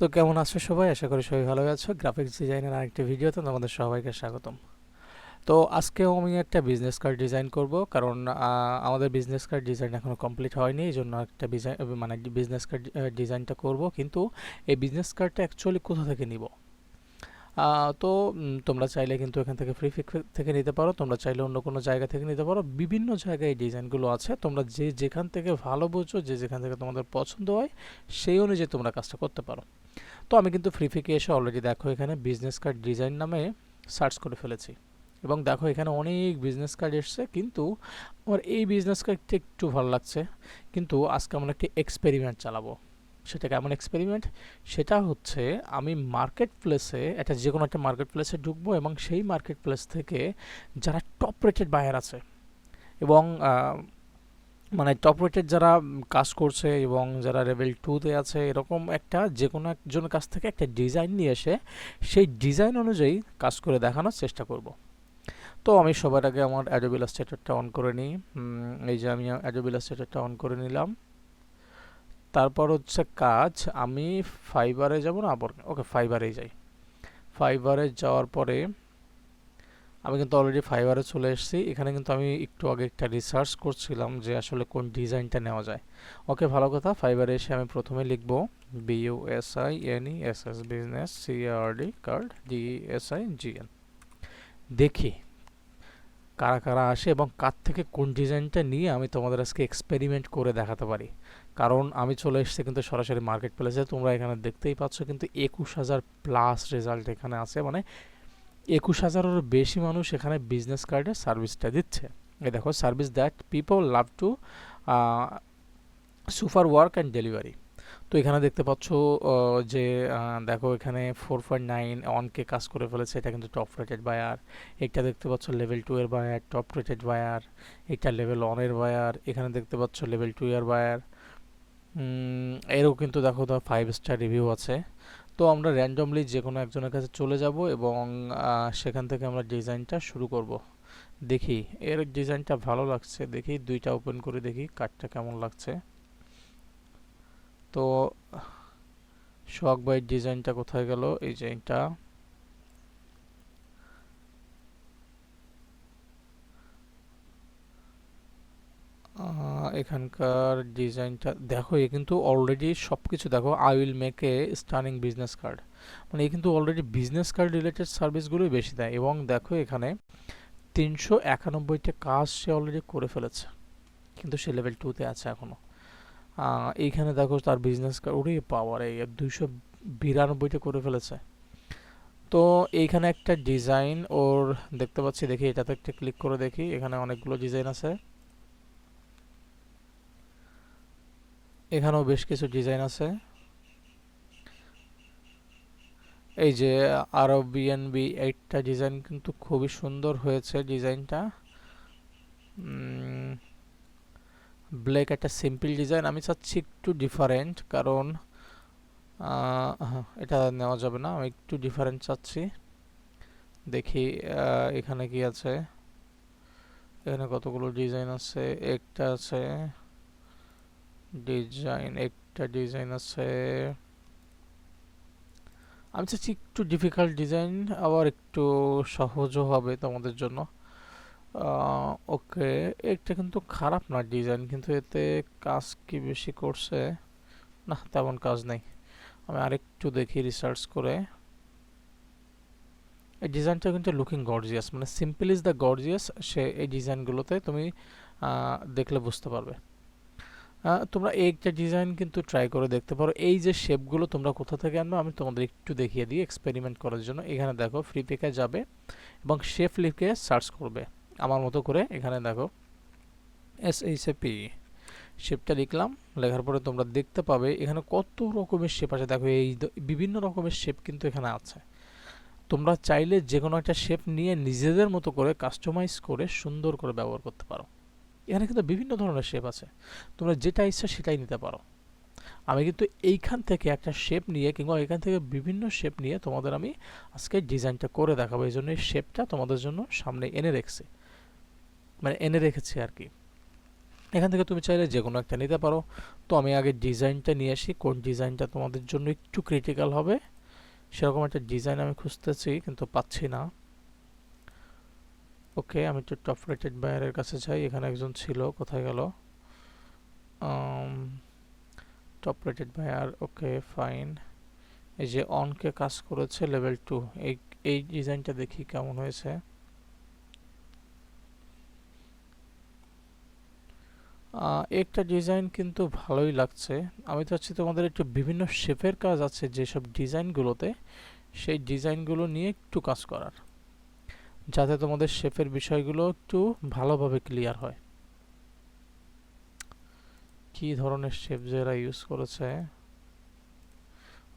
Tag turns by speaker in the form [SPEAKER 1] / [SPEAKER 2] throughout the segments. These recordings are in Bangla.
[SPEAKER 1] তো কেমন আছো সবাই? আশা করি সবাই ভালো আছো। গ্রাফিক্স ডিজাইনের আরেকটি ভিডিওতে তোমাদের সবাইকে স্বাগতম। তো আজকেও আমি একটা বিজনেস কার্ড ডিজাইন করব, কারণ আমাদের বিজনেস কার্ড ডিজাইন এখনও কমপ্লিট হয়নি এই জন্য একটা ডিজাইন মানে বিজনেস কার্ড ডিজাইনটা করব। কিন্তু এই বিজনেস কার্ডটা অ্যাকচুয়ালি কোথা থেকে নিব? তো তোমরা চাইলে কিন্তু এখান থেকে ফ্রি থেকে নিতে পারো। তোমরা চাইলে অন্য কোনো জায়গা থেকে নিতে পারো। বিভিন্ন জায়গায় এই ডিজাইনগুলো আছে। তোমরা যে যেখান থেকে ভালো বোঝো যে যেখান থেকে তোমাদের পছন্দ হয়, সেই অনুযায়ী তোমরা কাজটা করতে পারো। তো আমি কিন্তু ফ্রি ফিকে এসে অলরেডি দেখো এখানে বিজনেস কার্ড ডিজাইন নামে সার্চ করে ফেলেছি। এবং দেখো এখানে অনেক বিজনেস কার্ড এসছে, কিন্তু আমার এই বিজনেস কার্ডটা একটু ভালো লাগছে। কিন্তু আজকে আমরা একটি এক্সপেরিমেন্ট চালাবো। সেটা কেমন এক্সপেরিমেন্ট সেটা হচ্ছে আমি মার্কেট প্লেসে একটা যে কোনো একটা মার্কেট প্লেসে ঢুকবো এবং সেই মার্কেট প্লেস থেকে যারা টপ রেটেড বায়ার আছে এবং মানে টপ রেটেড যারা কাজ করছে এবং যারা লেভেল টুতে আছে, এরকম একটা যে কোনো একজনের কাছ থেকে একটা ডিজাইন নিয়ে এসে সেই ডিজাইন অনুযায়ী কাজ করে দেখানোর চেষ্টা করব। তো আমি সবার আগে আমার অ্যাডোব ইলাস্ট্রেটরটা অন করে নিই। এই যে আমি অ্যাডোব ইলাস্ট্রেটরটা অন করে নিলাম। তারপর হচ্ছে কাজ, আমি ফাইবারে যাব না, আবার ওকে ফাইবারেই যাই। ফাইবারে যাওয়ার পরে আমি কিন্তু অলরেডি ফাইবারে চলে এসেছি। এখানে কিন্তু আমি একটু আগে একটা রিসার্চ করছিলাম যে আসলে কোন ডিজাইনটা নেওয়া যায়। ওকে, ভালো কথা ফাইবারে এসে আমি প্রথমে লিখব B U S I N E S S business C R D card D S I G N দেখি কারা কারা আসে এবং কার থেকে কোন ডিজাইনটা নিয়ে আমি তোমাদের আজকে এক্সপেরিমেন্ট করে দেখাতে পারি। কারণ আমি চলে এসেছি কিন্তু সরাসরি মার্কেট প্লেসে তোমরা এখানে দেখতেই পাচ্ছ কিন্তু একুশ হাজার প্লাস রেজাল্ট এখানে আছে। মানে একুশ হাজারেরও বেশি মানুষ এখানে বিজনেস কার্ডের সার্ভিসটা দিচ্ছে। এই দেখো service that people love to super work and delivery তো এখানে দেখতে পাচ্ছ যে দেখো এখানে ফোর পয়েন্ট নাইন অনকে কাজ করে ফেলেছে। এটা কিন্তু টপ রেটেড বায়ার একটা দেখতে পাচ্ছ লেভেল টু এর বায়ার টপ রেটেড বায়ার একটা লেভেল ওয়ানের বায়ার এখানে দেখতে পাচ্ছ লেভেল টু এর বায়ার এরও কিন্তু দেখো তো ফাইভ স্টার রিভিউ আছে। তো আমরা র্যান্ডমলি যে কোনো একজনের কাছে চলে যাব এবং সেখান থেকে আমরা ডিজাইনটা শুরু করব। দেখি, এর ডিজাইনটা ভালো লাগছে দেখি, দুইটা ওপেন করে দেখি কার্ডটা কেমন লাগছে। তো শক বাই ডিজাইনটা কোথায় গেল? এই যে এটা। এখানকার ডিজাইনটা, দেখো এ কিন্তু অলরেডি সব কিছু দেখো I will make a stunning business card মানে এ কিন্তু অলরেডি বিজনেস কার্ড রিলেটেড সার্ভিসগুলোই বেশি দেয় এবং দেখো এখানে তিনশো একানব্বইটা কাজ সে অলরেডি করে ফেলেছে, কিন্তু সে লেভেল টুতে আছে এখনও এইখানে দেখো তার বিজনেস কার্ড ওরে পাওয়ার এই দুইশো বিরানব্বইটা করে ফেলেছে। তো এইখানে একটা ডিজাইন ওর দেখতে পাচ্ছি, দেখি এটাতে একটা ক্লিক করে দেখি, এখানে অনেকগুলো ডিজাইন আছে। এখানেও বেশ কিছু ডিজাইন আছে। এই যে আরও বিএনবি এইটটা ডিজাইন কিন্তু খুবই সুন্দর হয়েছে ডিজাইনটা। ব্ল্যাক একটা সিম্পল ডিজাইন। আমি চাচ্ছি একটু ডিফারেন্ট কারণ হ্যাঁ, এটা নেওয়া যাবে না। আমি একটু ডিফারেন্ট চাচ্ছি। দেখি এখানে কি আছে? এখানে কতগুলো ডিজাইন আছে? একটা আছে। ডিজাইন, একটা ডিজাইন আছে। আমি চাচ্ছি একটু ডিফিকাল্ট ডিজাইন আবার একটু সহজও হবে তোমাদের জন্য। ওকে, এটা কিন্তু খারাপ না ডিজাইন কিন্তু এতে কাজ কি বেশি করছে? না, তেমন কাজ নেই। আমি আরেকটু দেখি রিসার্চ করে। এই ডিজাইনটা কিন্তু লুকিং গর্জিয়াস মানে সিম্পল ইজ দ্য গর্জিয়াস সে এই ডিজাইনগুলোতে তুমি দেখলে বুঝতে পারবে। তোমরা একটা ডিজাইন কিন্তু ট্রাই করে দেখতে পারো। এই যে শেপগুলো তোমরা কোথা থেকে আনবে, আমি তোমাদের একটু দেখিয়ে দিই এক্সপেরিমেন্ট করার জন্য। এখানে দেখো ফ্রি পেকে যাবে এবং শেপ লিখে সার্চ করবে। আমার মতো করে এখানে দেখো এস এইচ পি শেপটা লিখলাম। লেখার পরে তোমরা দেখতে পাবে, এখানে কত রকমের শেপ আছে। দেখো, এই বিভিন্ন রকমের শেপ কিন্তু এখানে আছে। তোমরা চাইলে যে কোনো একটা শেপ নিয়ে নিজেদের মতো করে কাস্টমাইজ করে সুন্দর করে ব্যবহার করতে পারো। এখানে কিন্তু বিভিন্ন ধরনের শেপ আছে। তোমরা যেটা ইচ্ছা সেটাই নিতে পারো। আমি কিন্তু এইখান থেকে একটা শেপ নিয়ে কিংবা এখান থেকে বিভিন্ন শেপ নিয়ে তোমাদের আমি আজকে ডিজাইনটা করে দেখাবো। এই জন্য এই শেপটা তোমাদের জন্য সামনে এনে রেখেছি। মানে এনে রেখেছি আর কি। এখান থেকে তুমি চাইলে যে কোনো একটা নিতে পারো। তো আমি আগে ডিজাইনটা নিয়ে আসি। কোন ডিজাইনটা তোমাদের জন্য একটু ক্রিটিক্যাল হবে, সেরকম একটা ডিজাইন আমি খুঁজতেছি, কিন্তু পাচ্ছি না। ওকে, আমি একটু টপ রেটেড বায়ারের কাছে যাই। এখানে একজন ছিল, কোথায় গেল? Top rated buyer okay fine এই যে অনকে কাজ করেছে লেভেল টু এই এই ডিজাইনটা দেখি কেমন হয়েছে। একটা ডিজাইন কিন্তু ভালোই লাগছে। আমি চাচ্ছি তোমাদের একটু বিভিন্ন শেপের কাজ আছে যেসব ডিজাইনগুলোতে সেই ডিজাইনগুলো নিয়ে একটু কাজ করার। যাতে তোমাদের শেপের বিষয়গুলো একটু ভালোভাবে ক্লিয়ার হয়। কি ধরনের শেপ যে এরা ইউজ করেছে?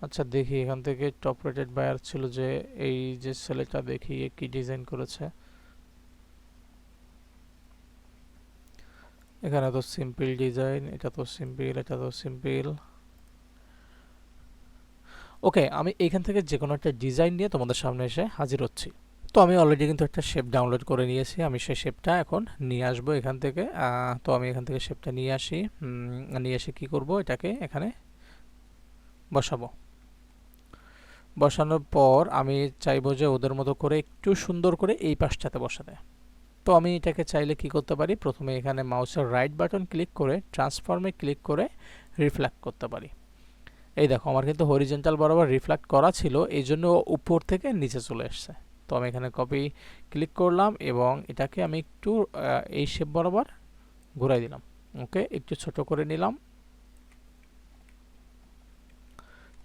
[SPEAKER 1] আচ্ছা দেখি, এখান থেকে টপ রেটেড বায়ার ছিল যে, এই যে ছেলেটা দেখি কি ডিজাইন করেছে। এখানে তো সিম্পল ডিজাইন এটা তো সিম্পল এটা তো সিম্পল ওকে আমি এখান থেকে যে কোনো একটা ডিজাইন নিয়ে তোমাদের সামনে এসে হাজির হচ্ছি। তো আমি অলরেডি কিন্তু একটা শেপ ডাউনলোড করে নিয়েছি। আমি সেই শেপটা এখন নিয়ে আসব এখান থেকে। তো আমি এখান থেকে শেপটা নিয়ে আসি। নিয়ে এসে কি করব? এটাকে এখানে বসাবো। বসানোর পর আমি চাইব যে ওদের মতো করে একটু সুন্দর করে এই পাশটাতে বসাতে। তো আমি এটাকে চাইলে কি করতে পারি? প্রথমে এখানে মাউসের রাইট বাটন ক্লিক করে ট্রান্সফর্মে ক্লিক করে রিফ্লেক্ট করতে পারি। এই দেখো, আমার কিন্তু হরিজেন্টাল বরাবর রিফ্লেক্ট করা ছিল। এই জন্য উপর থেকে নিচে চলে এসছে। তো আমি এখানে কপি ক্লিক করলাম এবং এটাকে আমি একটু এই শেপ বরাবর ঘুরাই দিলাম। ওকে একটু ছোট করে নিলাম।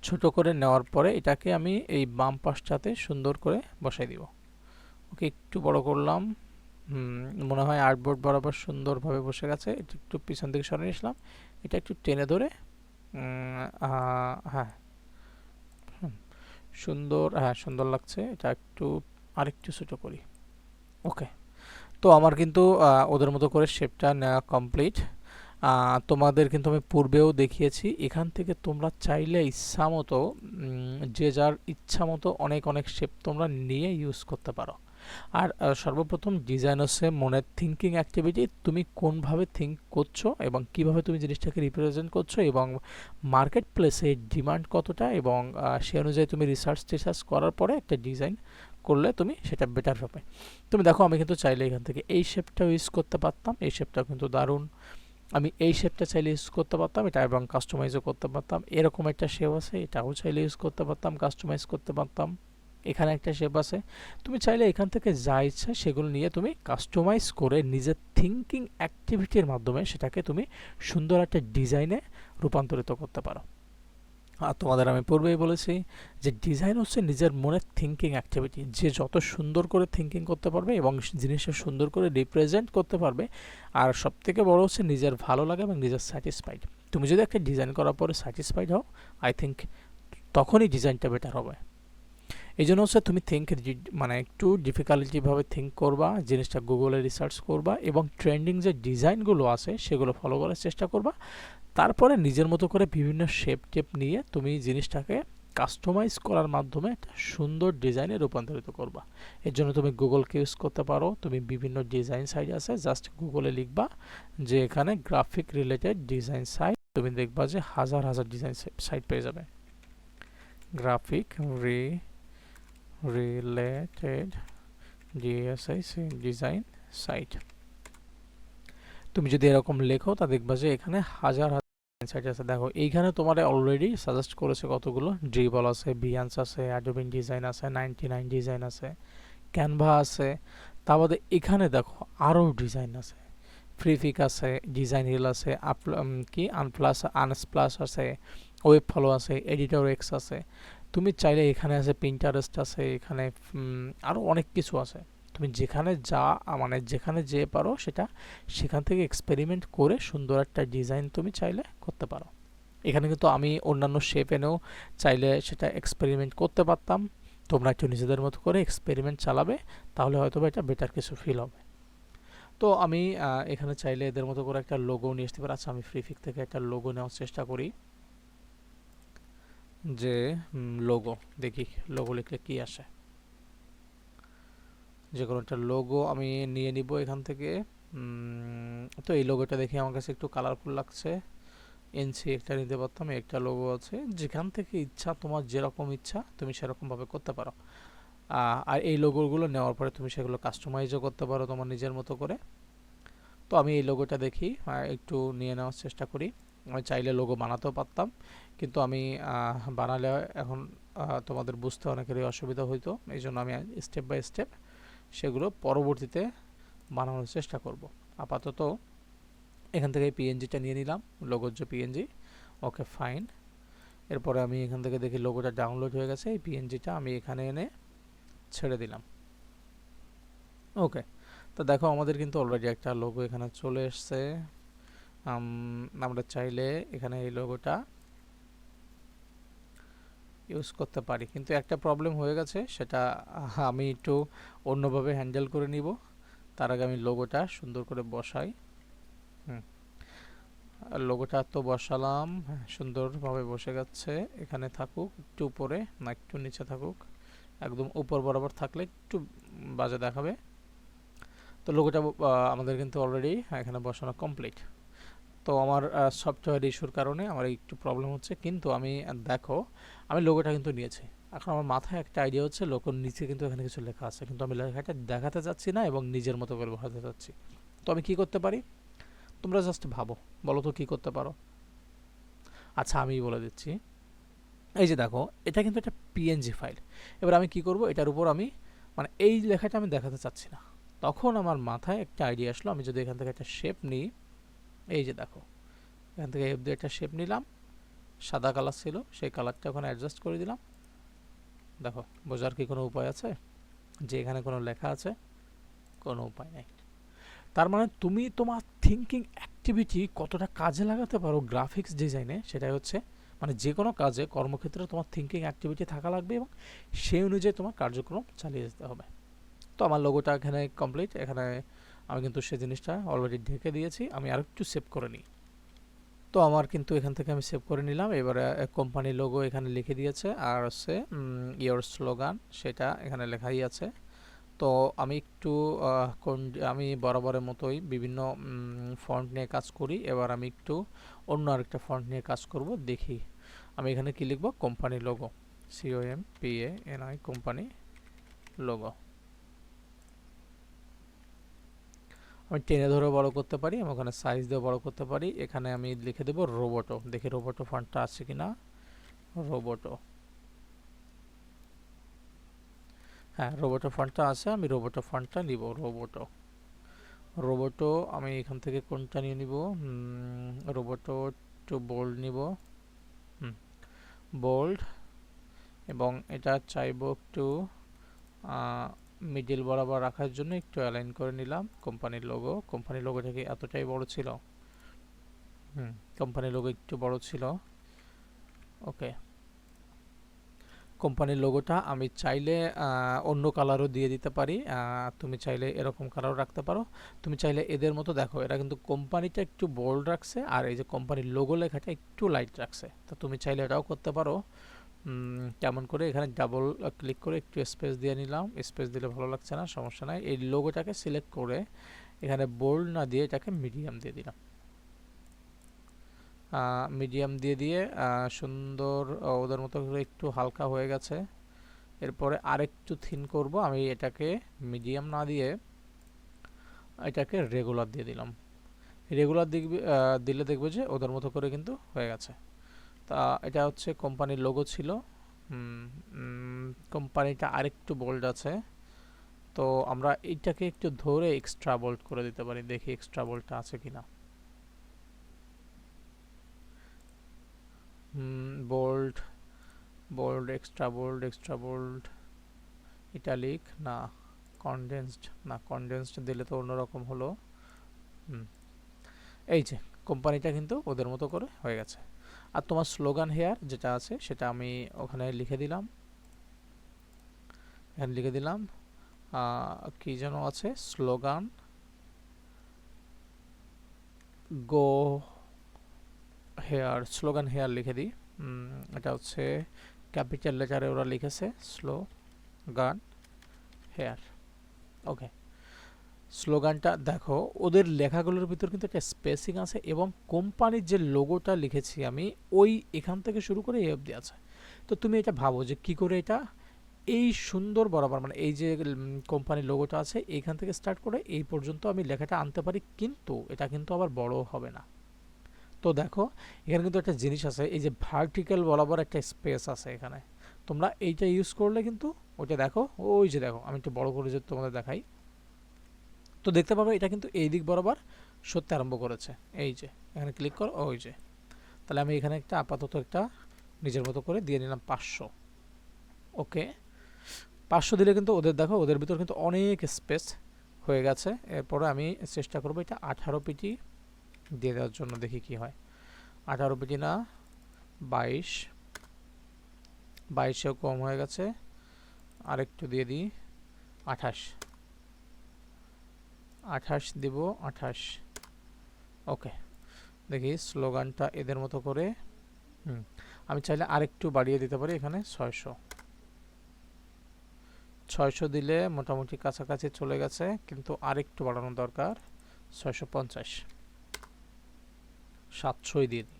[SPEAKER 1] ছোট করে নেওয়ার পরে এটাকে আমি এই বাম পাশটাতে সুন্দর করে বসাই দিব। ওকে একটু বড় করলাম। মনে হয় আর্টবোর্ড বরাবর সুন্দরভাবে বসে গেছে। এটা একটু পিছন দিকে সরে নিয়েছিলাম। এটা একটু টেনে ধরে হ্যাঁ। সুন্দর হ্যাঁ সুন্দর লাগছে। এটা একটু আরেকটু ছোটো করি। ওকে তো আমার কিন্তু ওদের মতো করে শেপটা নেওয়া কমপ্লিট তোমাদের কিন্তু আমি পূর্বেও দেখিয়েছি। এখান থেকে তোমরা চাইলে ইচ্ছা মতো যে যার ইচ্ছা মতো অনেক অনেক শেপ তোমরা নিয়ে ইউজ করতে পারো। আর সর্বপ্রথম ডিজাইন হচ্ছে মনের থিঙ্কিং অ্যাক্টিভিটি তুমি কোনভাবে থিঙ্ক করছ এবং কীভাবে তুমি জিনিসটাকে রিপ্রেজেন্ট করছ এবং মার্কেট প্লেসে ডিমান্ড কতটা এবং সে অনুযায়ী তুমি রিসার্চ টিসার্চ করার পরে একটা ডিজাইন করলে তুমি সেটা বেটার হবে। তুমি দেখো, আমি কিন্তু চাইলে এখান থেকে এই শেপটাও ইউজ করতে পারতাম, এই শেপটাও কিন্তু দারুণ। আমি এই শেপটা চাইলে ইউজ করতে পারতাম, এটা এবং কাস্টমাইজও করতে পারতাম। এরকম একটা শেপ আছে, এটাও চাইলে ইউজ করতে পারতাম কাস্টমাইজ করতে পারতাম। এখানে একটা শেপ আছে। তুমি চাইলে এখান থেকে যা ইচ্ছা সেগুলো নিয়ে তুমি কাস্টমাইজ করে নিজের থিঙ্কিং অ্যাক্টিভিটির মাধ্যমে সেটাকে তুমি সুন্দর একটা ডিজাইনে রূপান্তরিত করতে পারো। আর তোমাদের আমি পূর্বেই বলেছি যে ডিজাইন হচ্ছে নিজের মনের থিঙ্কিং অ্যাক্টিভিটি যে যত সুন্দর করে থিঙ্কিং করতে পারবে এবং জিনিসটা সুন্দর করে রিপ্রেজেন্ট করতে পারবে, আর সবথেকে বড় হচ্ছে নিজের ভালো লাগে এবং নিজের স্যাটিসফাইড তুমি যদি একটা ডিজাইন করার পরে স্যাটিসফাইড হও আই থিঙ্ক তখনই ডিজাইনটা বেটার হবে। এই জন্য হচ্ছে তুমি থিঙ্ক মানে একটু ডিফিকাল্টিভাবে থিঙ্ক করবা, জিনিসটা গুগলে রিসার্চ করবা এবং ট্রেন্ডিং যে ডিজাইনগুলো আছে সেগুলো ফলো করার চেষ্টা করবা। তারপরে নিজের মতো করে বিভিন্ন শেপ টেপ নিয়ে তুমি জিনিসটাকে কাস্টমাইজ করার মাধ্যমে একটা সুন্দর ডিজাইনে রূপান্তরিত করবা। এর জন্য তুমি গুগলকে ইউজ করতে পারো। তুমি বিভিন্ন ডিজাইন সাইট আছে জাস্ট গুগলে লিখবা যে এখানে গ্রাফিক রিলেটেড ডিজাইন সাইট তুমি দেখবা যে হাজার হাজার ডিজাইন সাইট পেয়ে যাবে। গ্রাফিক রি রিলেটেড ডিএসআই ডিজাইন সাইট তুমি যদি এরকম লেখো, তা দেখবা যে এখানে হাজার হাজার সাইট আছে। দেখো, এইখানে তোমার অলরেডি সাজেস্ট করেছে কতগুলো? ড্রিবল আছে বিয়ান্স আছে অ্যাডোবিন ডিজাইন আছে নাইনটি নাইন ডিজাইন আছে ক্যানভা আছে। তা বাদে এখানে দেখো আরও ডিজাইন আছে। ফ্রিফিক আছে ডিজাইন হিল আছে আপ কি? আনপ্লাস আনস প্লাস আছে ওয়েব ফলো আছে এডিটর এক্স আছে। তুমি চাইলে এখানে আছে পিন্টারেস্ট আছে, এখানে আরও অনেক কিছু আছে। তুমি যেখানে যা মানে যেখানে যেয়ে পারো সেটা সেখান থেকে এক্সপেরিমেন্ট করে সুন্দর একটা ডিজাইন তুমি চাইলে করতে পারো। এখানে কিন্তু আমি অন্যান্য শেপ এনেও চাইলে সেটা এক্সপেরিমেন্ট করতে পারতাম। তোমরা একটু নিজেদের মতো করে এক্সপেরিমেন্ট চালাবে, তাহলে হয়তো এটা বেটার কিছু ফিল হবে। তো আমি এখানে চাইলে এদের মতো করে একটা লোগো নিয়ে আসতে পারি। আচ্ছা আমি ফ্রিফিক থেকে একটা লোগো নেওয়ার চেষ্টা করি। যে লোগো দেখি লোগো লিখলে কি আসে? যে কোনো একটা লোগো আমি নিয়ে নিব এখান থেকে। তো এই লোগোটা দেখে আমার কাছে একটু কালারফুল লাগছে। এনসি একটা নিতে পারতাম একটা লোগো আছে। যেখান থেকে ইচ্ছা, তোমার যেরকম ইচ্ছা, তুমি সেরকমভাবে করতে পারো। আর এই লোগোগুলো নেওয়ার পরে তুমি সেগুলো কাস্টমাইজও করতে পারো তোমার নিজের মতো করে। তো আমি এই লোগোটা দেখি একটু নিয়ে নেওয়ার চেষ্টা করি। আমি চাইলে লোগো বানাতেও পারতাম। কিন্তু আমি বানালে এখন তোমাদের বুঝতে অনেকেরই অসুবিধা হইতো। এই জন্য আমি স্টেপ বাই স্টেপ সেগুলো পরবর্তীতে বানানোর চেষ্টা করব। আপাতত এখান থেকে পিএনজিটা নিয়ে নিলাম লোগোর যে পিএনজি ওকে ফাইন এরপরে আমি এখান থেকে দেখি লোগোটা ডাউনলোড হয়ে গেছে, এই পিএনজিটা আমি এখানে এনে ছেড়ে দিলাম। ওকে, তো দেখো আমাদের কিন্তু অলরেডি একটা লোগো এখানে চলে এসছে। আমরা চাইলে এখানে এই লোগোটা ইউজ করতে পারি। কিন্তু একটা প্রবলেম হয়ে গেছে সেটা আমি একটু অন্যভাবে হ্যান্ডেল করে নিব। তার আগে আমি লোগোটা সুন্দর করে বসাই। হুম। লোগোটা তো বসালাম হ্যাঁ, সুন্দরভাবে বসে গেছে। এখানে থাকুক একটু উপরে না একটু নিচে থাকুক। একদম উপর বরাবর থাকলে একটু বাজে দেখাবে। তো লোগোটা আমাদের কিন্তু অলরেডি এখানে বসানো কমপ্লিট তো আমার সফটওয়্যার ইস্যুর কারণে আমার একটু প্রবলেম হচ্ছে। কিন্তু আমি দেখো, আমি লোগোটা কিন্তু নিয়েছি। এখন আমার মাথায় একটা আইডিয়া হচ্ছে লোগোর নিচে কিন্তু এখানে কিছু লেখা আছে। কিন্তু আমি লেখাটা দেখাতে চাচ্ছি না এবং নিজের মতো করে বসাতে চাচ্ছি তো আমি কি করতে পারি? তোমরা জাস্ট ভাবো। বলো তো কী করতে পারো? আচ্ছা আমি বলে দিচ্ছি। এই যে দেখো, এটা কিন্তু একটা পিএনজি ফাইল এবার আমি কি করব? এটার উপর আমি মানে এই লেখাটা আমি দেখাতে চাচ্ছি না। তখন আমার মাথায় একটা আইডিয়া আসলো। আমি যদি এখান থেকে একটা শেপ নিই এই যে দেখো, এখান থেকে এফ দিয়ে একটা শেপ নিলাম, সাদা কালার ছিল, সেই কালারটা ওখানে অ্যাডজাস্ট করে দিলাম। দেখো, বোঝার কি কোনো উপায় আছে? যে এখানে কোনো লেখা আছে, কোনো উপায় নেই। তার মানে তুমি তোমার থিঙ্কিং অ্যাক্টিভিটি কতটা কাজে লাগাতে পারো গ্রাফিক্স ডিজাইনে সেটাই হচ্ছে মানে যে কোনো কাজে কর্মক্ষেত্রে তোমার থিঙ্কিং অ্যাক্টিভিটি থাকা লাগবে এবং সেই অনুযায়ী তোমার কার্যক্রম চালিয়ে যেতে হবে। তো আমার লোগোটা এখানে কমপ্লিট এখানে আমি কিন্তু সেই জিনিসটা অলরেডি ঢেকে দিয়েছি, আমি আর একটু সেভ করে নিই। তো আমার কিন্তু এখান থেকে আমি সেভ করে নিলাম, এবারে কোম্পানির লোগো এখানে লিখে দিয়েছে, আর হচ্ছে ইয়োর স্লোগান সেটা এখানে লেখাই আছে। তো আমি একটু কোন, আমি বরাবরের মতোই বিভিন্ন ফন্ট নিয়ে কাজ করি, এবার আমি একটু অন্য আরেকটা ফন্ট নিয়ে কাজ করব, দেখি। আমি এখানে কি লিখব? Company logo C O M P A N I company logo আমি টেনে ধরে বড় করতে পারি, আমি ওখানে সাইজ দিয়ে বড় করতে পারি। এখানে আমি লিখে দেবো রোবোটো দেখি রোবোটো ফান্ডটা আছে কি না রোবোটো হ্যাঁ রোবোটো ফান্ডটা আছে, আমি রোবোটো ফান্ডটা নিব রোবোটো রোবোটো আমি এখান থেকে কোনটা নিয়ে নিব? রোবোটো একটু বোল্ড নিব। বোল্ড এবং এটা চাইব একটু মিডিল বরাবর রাখার জন্য একটু অ্যালাইন করে নিলাম। কোম্পানির লোগো কোম্পানির লোগোটা কি এতটাই বড় ছিল। হুম। কোম্পানির লোগো একটু বড় ছিল। ওকে কোম্পানির লোগোটা আমি চাইলে অন্য কালারও দিয়ে দিতে পারি। তুমি চাইলে এরকম কালারও রাখতে পারো। তুমি চাইলে এদের মতো দেখো এরা কিন্তু কোম্পানিটা একটু বোল্ড রাখছে আর এই যে কোম্পানির লোগো লেখাটা একটু লাইট রাখছে। তো তুমি চাইলে এটাও করতে পারো। কেমন করে? এখানে ডাবল ক্লিক করে একটু স্পেস দিয়ে নিলাম। স্পেস দিলে ভালো লাগছে না, সমস্যা নাই। এই লোগোটাকে সিলেক্ট করে এখানে বোল্ড না দিয়ে এটাকে মিডিয়াম দিয়ে দিলাম। মিডিয়াম দিয়ে দিয়ে সুন্দর ওদের মতো করে একটু হালকা হয়ে গেছে। এরপরে আরেকটু থিন করব, আমি এটাকে মিডিয়াম না দিয়ে এটাকে রেগুলার দিয়ে দিলাম। রেগুলার দেখবে দিলে দেখবে যে ওদের মতো করে কিন্তু হয়ে গেছে। তা এটা হচ্ছে কোম্পানির লোগো ছিল। কোম্পানিটা আরেকটু বোল্ড আছে। তো আমরা এইটাকে একটু ধরে এক্সট্রা বোল্ড করে দিতে পারি, দেখি এক্সট্রা বোল্ডটা আছে কিনা। Bold bold extra bold extra bold italic না কনডেন্সড না কনডেন্সড দিলে তো অন্যরকম হলো। এই যে, কোম্পানিটা কিন্তু ওদের মতো করে হয়ে গেছে। আর তোমার স্লোগান হেয়ার যেটা আছে, সেটা আমি ওখানে লিখে দিলাম। এখানে লিখে দিলাম কি যেন আছে? Slogan go here slogan here লিখে দিই। এটা হচ্ছে ক্যাপিটাল লেটারে ওরা লিখেছে স্লো গান হেয়ার ওকে স্লোগানটা, দেখো, ওদের লেখাগুলোর ভিতর কিন্তু একটা স্পেসিং আছে এবং কোম্পানির যে লোগোটা লিখেছি আমি, ওই এখান থেকে শুরু করে এই অবধি আছে। তো তুমি এটা ভাবো যে কি করে এটা? এই সুন্দর বরাবর মানে এই যে কোম্পানির লোগোটা আছে, এইখান থেকে স্টার্ট করে এই পর্যন্ত আমি লেখাটা আনতে পারি, কিন্তু এটা কিন্তু আবার বড় হবে না। তো দেখো, এখানে কিন্তু একটা জিনিস আছে, এই যে ভার্টিক্যাল বরাবর একটা স্পেস আছে এখানে। তোমরা এইটা ইউজ করলে কিন্তু, ওইটা দেখো, ওই যে দেখো, আমি একটু বড় করে যদি তোমাদের দেখাই। তো দেখতে পাবে এটা কিন্তু এই দিক বরাবর সত্যি আরম্ভ করেছে। এই যে, এখানে ক্লিক করো, ওই যে। তাহলে আমি এখানে একটা আপাতত একটা নিজের মতো করে দিয়ে নিলাম পাঁচশো। ওকে? পাঁচশো দিলে কিন্তু ওদের, দেখো, ওদের ভিতর কিন্তু অনেক স্পেস হয়ে গেছে। এরপরে আমি চেষ্টা করব এটা আঠারো পিটি দিয়ে দেওয়ার জন্য দেখি কি হয়। আঠারো পিটি না, বাইশ। বাইশেও কম হয়ে গেছে। আরেকটু দিয়ে দিই, আঠাশ। আঠাশ দিব, আঠাশ। ওকে। দেখি স্লোগানটা এদের মতো করে। হুম। আমি চাইলে আরেকটু বাড়িয়ে দিতে পারি এখানে, ছয়শো। ছয়শো দিলে মোটামুটি কাছাকাছি চলে গেছে, কিন্তু আরেকটু বাড়ানো দরকার, ছয়শো পঞ্চাশ। সাতশোই দিয়ে দিই।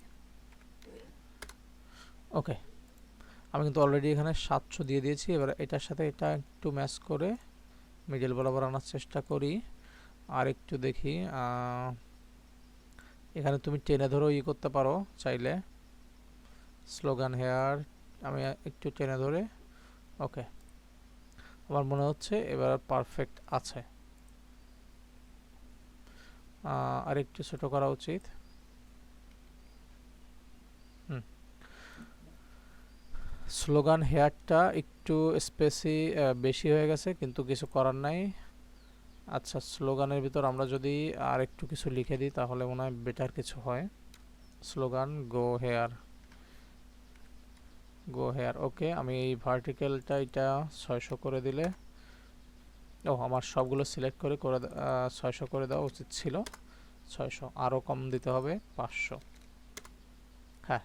[SPEAKER 1] ওকে। আমি কিন্তু অলরেডি এখানে সাতশো দিয়ে দিয়েছি, এবার এটার সাথে এটা একটু ম্যাচ করে মিডল বরাবর আনার চেষ্টা করি। আর একটু দেখি এখানে তুমি টেনে ধরেও ই করতে পারো চাইলে। স্লোগান হেয়ার আমি একটু টেনে ধরে ওকে আমার মনে হচ্ছে এবার পারফেক্ট আছে। আর একটু ছোট করা উচিত। স্লোগান হেয়ারটা একটু স্পেসি বেশি হয়ে গেছে, কিন্তু কিছু করার নাই। আচ্ছা স্লোগানের ভিতর আমরা যদি আর একটু কিছু লিখে দিই, তাহলে মনে হয় বেটার কিছু হয়। Slogan go here go here okay আমি এই ভার্টিক্যালটা এটা ছয়শো করে দিলে ও আমার সবগুলো সিলেক্ট করে করে ছয়শো করে দেওয়া উচিত ছিল। ছয়শো আরও কম দিতে হবে, পাঁচশো। হ্যাঁ।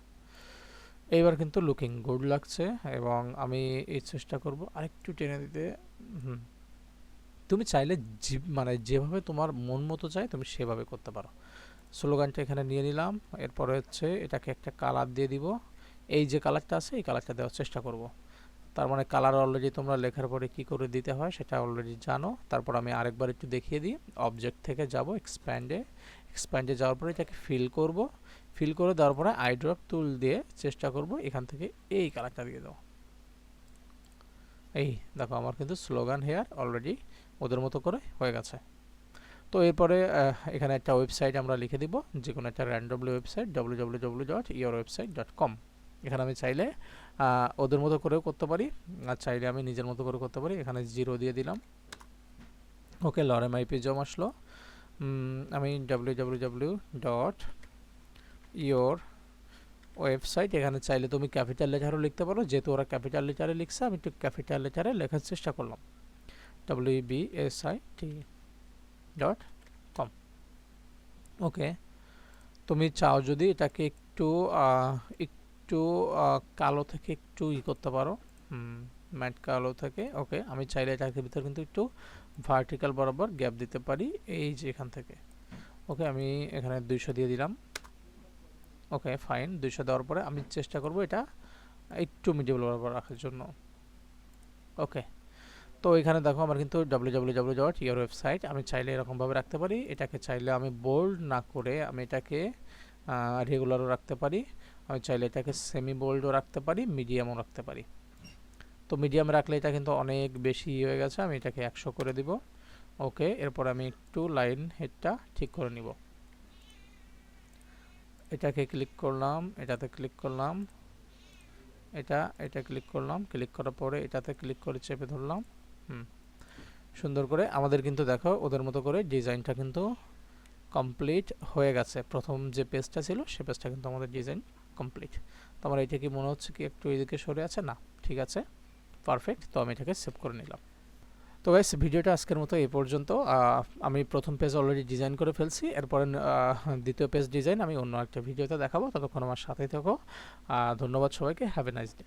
[SPEAKER 1] এইবার কিন্তু লুকিং গুড লাগছে, এবং আমি এই চেষ্টা করব আরেকটু টেনে দিতে। হুম। তুমি চাইলে মানে যেভাবে তোমার মন মতো চায় তুমি সেভাবে করতে পারো। স্লোগানটা এখানে নিয়ে নিলাম। এরপরে হচ্ছে এটাকে একটা কালার দিয়ে দিব। এই যে কালারটা আছে, এই কালারটা দেওয়ার চেষ্টা করব। তার মানে কালার অলরেডি তোমরা লেখার পরে কি করে দিতে হয় সেটা অলরেডি জানো। তারপর আমি আরেকবার একটু দেখিয়ে দিই। অবজেক্ট থেকে যাব এক্সপ্যান্ডে এক্সপ্যান্ডে যাওয়ার পরে এটাকে ফিল করব। ফিল করে দেওয়ার পরে আইড্রপ টুল দিয়ে চেষ্টা করব এখান থেকে এই কালারটা দিয়ে দাও এই দেখো, আমার কিন্তু স্লোগান হেয়ার অলরেডি ওদের মতো করে হয়ে গেছে। তো এরপরে এখানে একটা ওয়েবসাইট আমরা লিখে দিব যে কোনো একটা randomly website W dot your website dot com এখানে আমি চাইলে ওদের মতো করেও করতে পারি, আর চাইলে আমি নিজের মতো করে করতে পারি। এখানে জিরো দিয়ে দিলাম। ওকে, লরেম আইপি জম আসলো। আমি ডাব্লিউ ডট ইয়োর ওয়েবসাইট এখানে চাইলে তুমি ক্যাপিটাল লেটারও লিখতে পারো। যেহেতু ওরা ক্যাপিটাল লেটারে লিখছে, আমি একটু ক্যাপিটাল লেটারে লেখার চেষ্টা করলাম। টি ডট কম ওকে তুমি চাও যদি এটাকে একটু একটু কালো থেকে একটু ই করতে পারো। ম্যাট কালো থেকে। ওকে আমি চাইলে এটাকে ভিতরে কিন্তু একটু ভার্টিক্যাল বরাবর গ্যাপ দিতে পারি এই যে এখান থেকে। ওকে আমি এখানে দুইশো দিয়ে দিলাম। ওকে ফাইন দুইশো দেওয়ার পরে আমি চেষ্টা করব এটা একটু মিডিয়াম বরাবর রাখার জন্য। ওকে তো এখানে দেখো আমার কিন্তু W W W dot your website আমি চাইলে এরকমভাবে রাখতে পারি। এটাকে চাইলে আমি বোল্ড না করে আমি এটাকে রেগুলারও রাখতে পারি। আমি চাইলে এটাকে সেমি বোল্ডও রাখতে পারি মিডিয়ামও রাখতে পারি। তো মিডিয়াম রাখলে এটা কিন্তু অনেক বেশি হয়ে গেছে, আমি এটাকে একশো করে দিব। ওকে, এরপর আমি একটু লাইন হেডটা ঠিক করে নিব। এটাকে ক্লিক করলাম, এটাতে ক্লিক করলাম। এটা এটা ক্লিক করলাম ক্লিক করার পরে এটাতে ক্লিক করে চেপে ধরলাম। সুন্দর করে। আমাদের কিন্তু দেখো, ওদের মতো করে ডিজাইনটা কিন্তু কমপ্লিট হয়ে গেছে। প্রথম যে পেজটা ছিল, সে পেজটা কিন্তু আমাদের ডিজাইন কমপ্লিট তো আমার এটা কি মনে হচ্ছে কি একটু এদিকে সরে আছে? না, ঠিক আছে। পারফেক্ট তো আমি এটাকে সেভ করে নিলাম। তো গাইস ভিডিওটা আজকের মতো এই পর্যন্ত। আমি প্রথম পেজ অলরেডি ডিজাইন করে ফেলছি। এরপরে দ্বিতীয় পেজ ডিজাইন আমি অন্য একটা ভিডিওতে দেখাবো। ততক্ষণ আমার সাথেই থাকো। ধন্যবাদ সবাইকে। Have a nice day